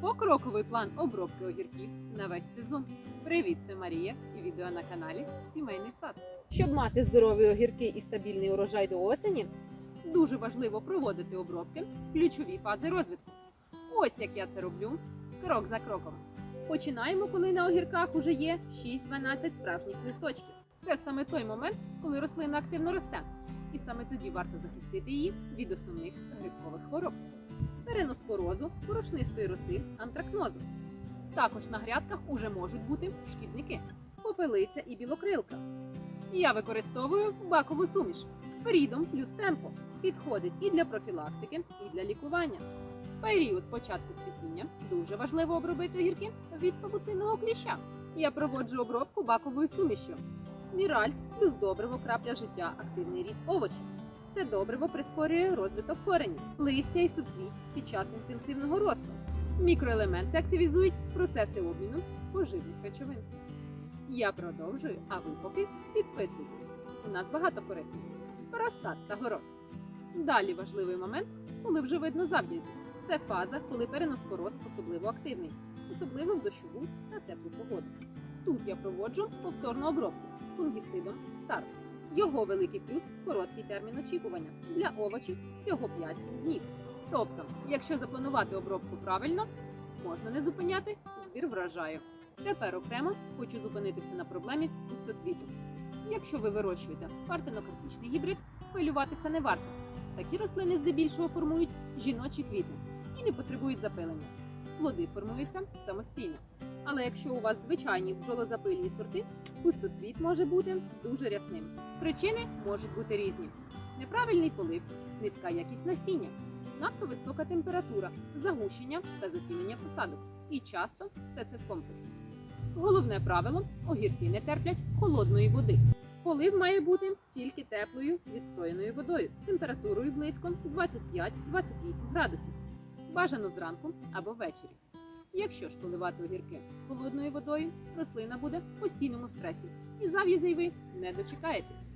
Покроковий план обробки огірків на весь сезон. Привіт, це Марія і відео на каналі Сімейний сад. Щоб мати здорові огірки і стабільний урожай до осені, дуже важливо проводити обробки в ключові фази розвитку. Ось як я це роблю, крок за кроком. Починаємо, коли на огірках уже є 6-12 справжніх листочків. Це саме той момент, коли рослина активно росте, і саме тоді варто захистити її від основних грибкових хвороб переноспорозу, порошнистої роси, антракнозу. Також на грядках уже можуть бути шкідники, попелиця і білокрилка. Я використовую бакову суміш Фрідом плюс темпо. Підходить і для профілактики, і для лікування. Період початку цвітіння дуже важливо обробити огірки від павутинного кліща. Я проводжу обробку баковою сумішю. Міральт плюс добриво крапля життя, активний ріст овочів. Це добриво прискорює розвиток коренів, листя і суцвіть під час інтенсивного росту. Мікроелементи активізують процеси обміну поживних речовин. Я продовжую, а ви поки підписуйтесь. У нас багато корисних. Розсад та город. Далі важливий момент, коли вже видно зав'язі. Це фаза, коли переноспороз особливо активний, особливо в дощову та теплу погоду. Тут я проводжу повторну обробку фунгіцидом старт. Його великий плюс короткий термін очікування для овочів всього 5 днів. Тобто, якщо запланувати обробку правильно, можна не зупиняти збір врожаю. Тепер окремо хочу зупинитися на проблемі пустоцвіту. Якщо ви вирощуєте партенокартичний гібрид, хвилюватися не варто. Такі рослини здебільшого формують жіночі квіти і не потребують запилення. Плоди формуються самостійно. Але якщо у вас звичайні бджолозапильні сорти, пустоцвіт може бути дуже рясним. Причини можуть бути різні: неправильний полив, низька якість насіння, надто висока температура, загущення та затінення посадок. І часто все це в комплексі. Головне правило: огірки не терплять холодної води. Полив має бути тільки теплою відстояною водою, температурою близько 25-28 градусів. Бажано зранку або ввечері. Якщо ж поливати огірки холодною водою, рослина буде в постійному стресі, і зав'язей ви не дочекаєтесь.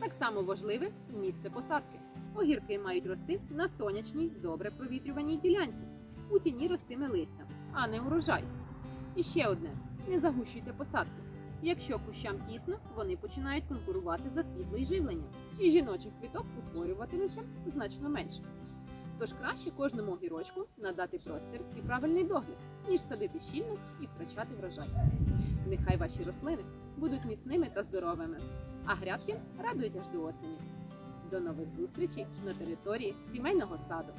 Так само важливе місце посадки. Огірки мають рости на сонячній, добре провітрюваній ділянці. У тіні ростиме листя, а не урожай. І ще одне: не загущуйте посадки. Якщо кущам тісно, вони починають конкурувати за світло і живлення, і жіночих квіток утворюватиметься значно менше. Тож краще кожному огірочку надати простір і правильний догляд, ніж садити щільно і втрачати врожай. Нехай ваші рослини будуть міцними та здоровими, а грядки радують аж до осені. До нових зустрічей на території сімейного саду.